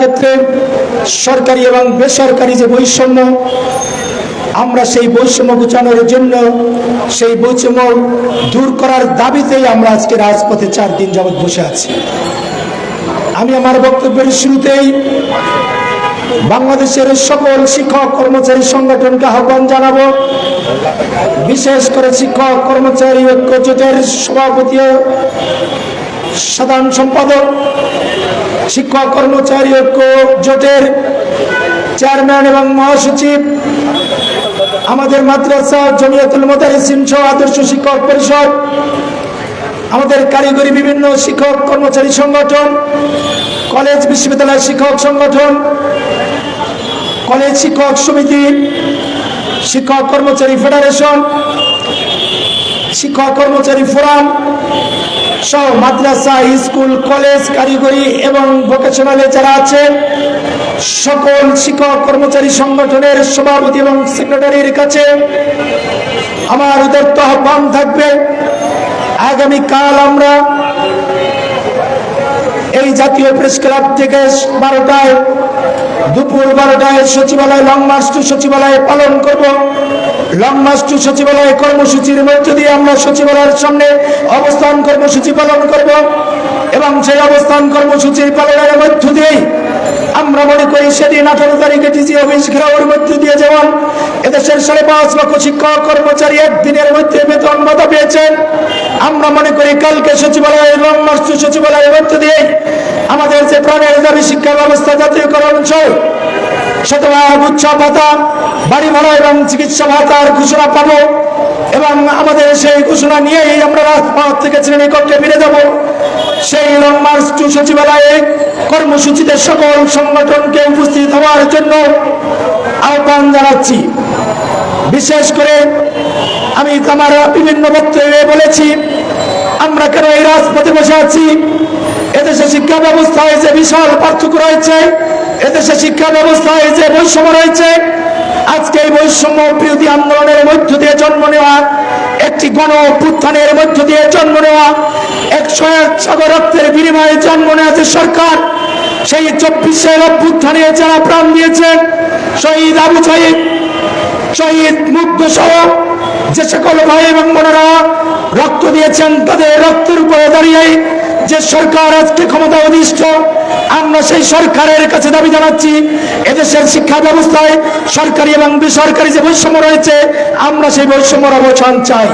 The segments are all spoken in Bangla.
ক্ষেত্রে সরকারি এবং বেসরকারি যে বৈষম্য, আমরা সেই বৈষম্য ঘুচানোর জন্য সেই বৈষম্য দূর করার দাবিতেই আমরা আজকে রাজপথে চার দিন যাবৎ বসে আছি। আমি আমার বক্তব্যের শুরুতেই বাংলাদেশের সকল শিক্ষক কর্মচারী সংগঠনকে আহ্বান জানাব। বিশেষ করে শিক্ষক, কর্মচারী, ঐক্য জোটের সভাপতি সাধারণ সম্পাদক শিক্ষক, কর্মচারী ঐক্য জোটের চেয়ারম্যান এবং মহাসচিব, আমাদের মাদ্রাসা জমিয়তুল মোদারিসিন সহ আদর্শ শিক্ষক পরিষদ, আমাদের কারিগরি বিভিন্ন শিক্ষক, কর্মচারী সংগঠন, কলেজ বিশ্ববিদ্যালয় শিক্ষক সংগঠন, কলেজ শিক্ষক সমিতি, শিক্ষক কর্মচারী ফেডারেশন, শিক্ষক কর্মচারী ফোরাম সহ মাদ্রাসা, স্কুল, কলেজ, কারিগরি এবং ভোকেশনালে যারা আছে সকল শিক্ষক, কর্মচারী সংগঠনের সভাপতি এবং সেক্রেটারির কাছে আমার উদার্ত আহ্বান থাকবে। আগামীকাল আমরা এই জাতীয় প্রেস ক্লাব থেকে বারোটায়, দুপুর বারোটায় সচিবালয় লং মার্চ টু সচিবালয়ে পালন করব। লং মার্চ সচিবালয় কর্মসূচির মধ্য দিয়ে আমরা সচিবালয়ের সামনে অবস্থান কর্মসূচি পালন করব এবং সেই অবস্থান কর্মসূচি পালনের মধ্য দিয়েই আমরা মনে করি সেদিন আঠারো তারিখে ডিসি অফিস ঘেরাওয়ের মধ্য দিয়ে যেমন এদেশের সাড়ে পাঁচ লক্ষ শিক্ষক কর্মচারী একদিনের মধ্যে বেতন ভাতা পেয়েছেন, আমরা মনে করি কালকে সচিবালয় লং মার্চ টু সচিবালয়ের মধ্য দিয়ে আমাদের যে প্রাণের দাবি শিক্ষা ব্যবস্থা জাতীয়করণ সহ ভাতা বাড়ি এবং চিকিৎসা ভাতার ঘোষণা এবং আমাদের সেই ঘোষণা নিয়েই আমরা থেকে ফিরে সেই কর্মসূচিতে সকল সংগঠনকে উপস্থিত হওয়ার জন্য আহ্বান জানাচ্ছি। বিশেষ করে আমি আমার বিভিন্ন বক্তব্যে বলেছি, আমরা কেন এই রাজপথে বসে আছি? এদেশে শিক্ষা ব্যবস্থায় যে বিশাল পার্থক্য রয়েছে, এদেশে শিক্ষা ব্যবস্থায় যে বৈষম্য রয়েছে, আজকে এই বৈষম্য বিরোধী আন্দোলনের মধ্য দিয়ে জন্ম নেওয়া, একটি গণ অভ্যুত্থানের মধ্য দিয়ে জন্ম নেওয়া, একশো এক সাগর রক্তের বিনিময়ে জন্ম নেওয়া সরকার, সেই চব্বিশের অভ্যুত্থানে যারা প্রাণ দিয়েছেন শহীদ আবু সাহিদ শহীদ মুগ্ধ সহ যে সকল ভাই এবং বোনেরা রক্ত দিয়েছেন, তাদের রক্তের উপরে দাঁড়িয়ে যে সরকার আজকে ক্ষমতা অধিষ্ঠ, আমরা সেই সরকারের কাছে দাবি জানাচ্ছি, এদেশের শিক্ষা ব্যবস্থায় সরকারি এবং বেসরকারি যে বৈষম্য রয়েছে, আমরা সেই বৈষম্যর অবসান চাই।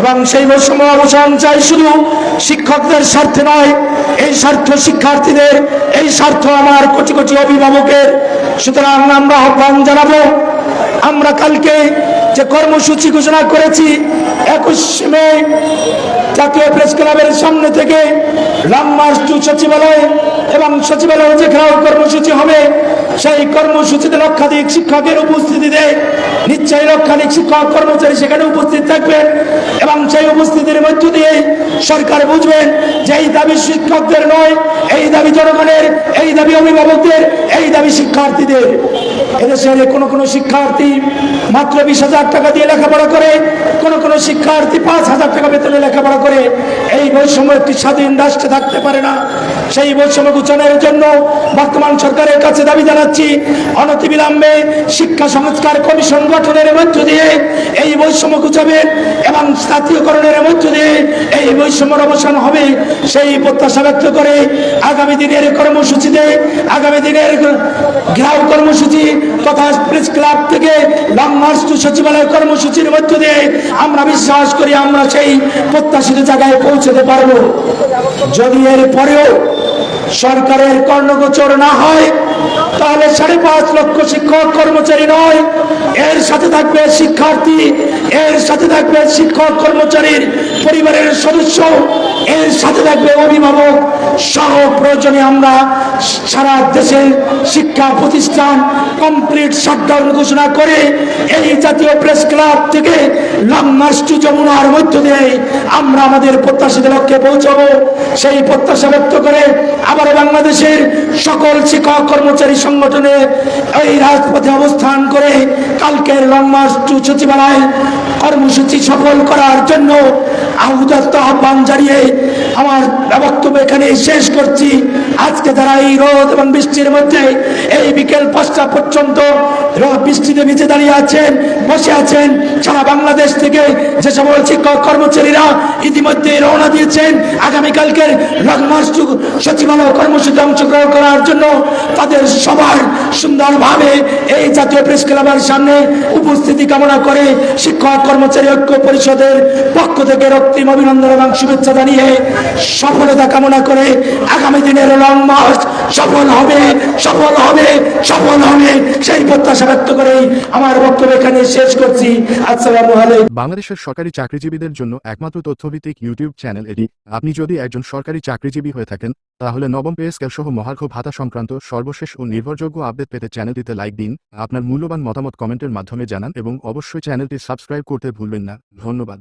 এবং সেই বৈষম্য অবসান চাই শুধু শিক্ষকদের স্বার্থে নয়, এই স্বার্থ শিক্ষার্থীদের, এই স্বার্থ আমার কোটি কোটি অভিভাবকের। সুতরাং আমরা আহ্বান জানাব, আমরা কালকে যে কর্মসূচি ঘোষণা করেছি, একুশ মে জাতীয় প্রেস ক্লাবের সামনে থেকে মার্চ টু সচিবালয় এবং সচিবালয় যে ঘেরাও কর্মসূচি হবে, সেই কর্মসূচিতে লক্ষাধিক শিক্ষকের উপস্থিতিতে নিশ্চয়ই লক্ষাধিক শিক্ষক কর্মচারী সেখানে উপস্থিত থাকবেন এবং সেই উপস্থিতির মধ্য দিয়ে সরকার বুঝবেন যে এই দাবি শিক্ষকদের নয়, এই দাবি জনগণের, এই দাবি অভিভাবকদের এই দাবি শিক্ষার্থীদের। এদেশের কোনো কোনো শিক্ষার্থী মাত্র বিশ হাজার টাকা দিয়ে লেখাপড়া করে, কোনো কোনো শিক্ষার্থী পাঁচ হাজার টাকা বেতনে লেখাপড়া করে। এই বৈষম্য একটি স্বাধীন রাষ্ট্রে থাকতে পারে না। সেই বৈষম্য ঘোষণের জন্য বর্তমান সরকারের কাছে দাবি জানাচ্ছি, অনতিবিলম্বে শিক্ষা সংস্কার কমিশন গঠনের মধ্য দিয়ে এই বৈষম্য ঘুচাবেন এবং জাতীয়করণের মধ্য দিয়ে এই বৈষম্যর অবসান হবে। সেই প্রত্যাশা ব্যক্ত করে আগামী দিনের কর্মসূচিতে, আগামী দিনের কর্মসূচি তথা প্রেস ক্লাব থেকে সচিবালয় কর্মসূচির মধ্য দিয়ে আমরা বিশ্বাস আমরা সেই প্রত্যাশিত জায়গায় পৌঁছতে যদি এর পরেও সরকারের কর্ণগোচর না হয়, তাহলে সাড়ে পাঁচ লক্ষ শিক্ষক কর্মচারী নয়, এর সাথে থাকবে শিক্ষার্থী, এর সাথে থাকবে শিক্ষক কর্মচারীর পরিবারের সদস্য, এর সাথে থাকবে অভিভাবক সহ প্রয়োজনে আমরা সারা দেশের শিক্ষা প্রতিষ্ঠান কমপ্লিট শাটডাউন ঘোষণা করে এই জাতীয় প্রেস ক্লাব থেকে লং মার্চ টু যমুনার মধ্য দিয়ে আমরা আমাদের প্রত্যাশিত লক্ষ্যে পৌঁছাবো। সেই প্রত্যাশা ব্যক্ত করে আবার বাংলাদেশের সকল শিক্ষক কর্মচারী সংগঠনে এই রাজপথে অবস্থান করে কালকের লং মার্চ টু সচিবালয় কর্মসূচি সফল করার জন্য আহুদাত্ত আহ্বান জানিয়ে আমার বক্তব্য এখানে শেষ করছি। আজকে যারা এই রোদ এবং বৃষ্টির মধ্যে এই বিকেল পাঁচটা পর্যন্ত বৃষ্টিতে ভিজে দাঁড়িয়ে আছেন, বসে আছেন, সারা বাংলাদেশ থেকে যে সকল শিক্ষক কর্মচারীরা ইতিমধ্যে রওনা দিয়েছেন, আগামীকালকের লংমার্চ সচিবালয় কর্মসূচি অংশগ্রহণ করার জন্য তাদের সবার সুন্দরভাবে এই জাতীয় প্রেস ক্লাবের সামনে উপস্থিতি কামনা করে শিক্ষক কর্মচারী ঐক্য পরিষদের পক্ষ থেকে রক্তিম অভিনন্দন এবং শুভেচ্ছা জানিয়ে সফলতা কামনা করে আগামী দিনের লং মার্চ সফল হবে সফল হবে সফল হবে সেই প্রত্যাশা ব্যক্ত করেই আমার বক্তব্য এখানে শেষ করছি। আসসালামু আলাইকুম। বাংলাদেশের সরকারি চাকরিজীবীদের জন্য একমাত্র তথ্যভিত্তিক ইউটিউব চ্যানেল এটি। আপনি যদি একজন সরকারি চাকরিজীবী হয়ে থাকেন, তাহলে নবম পে স্কেল সহ মহার্ঘ ভাতা সংক্রান্ত সর্বশেষ ও নির্ভরযোগ্য আপডেট পেতে চ্যানেলটিতে লাইক দিন, আপনার মূল্যবান মতামত কমেন্টের মাধ্যমে জানান এবং অবশ্যই চ্যানেলটি সাবস্ক্রাইব করতে ভুলবেন না। ধন্যবাদ।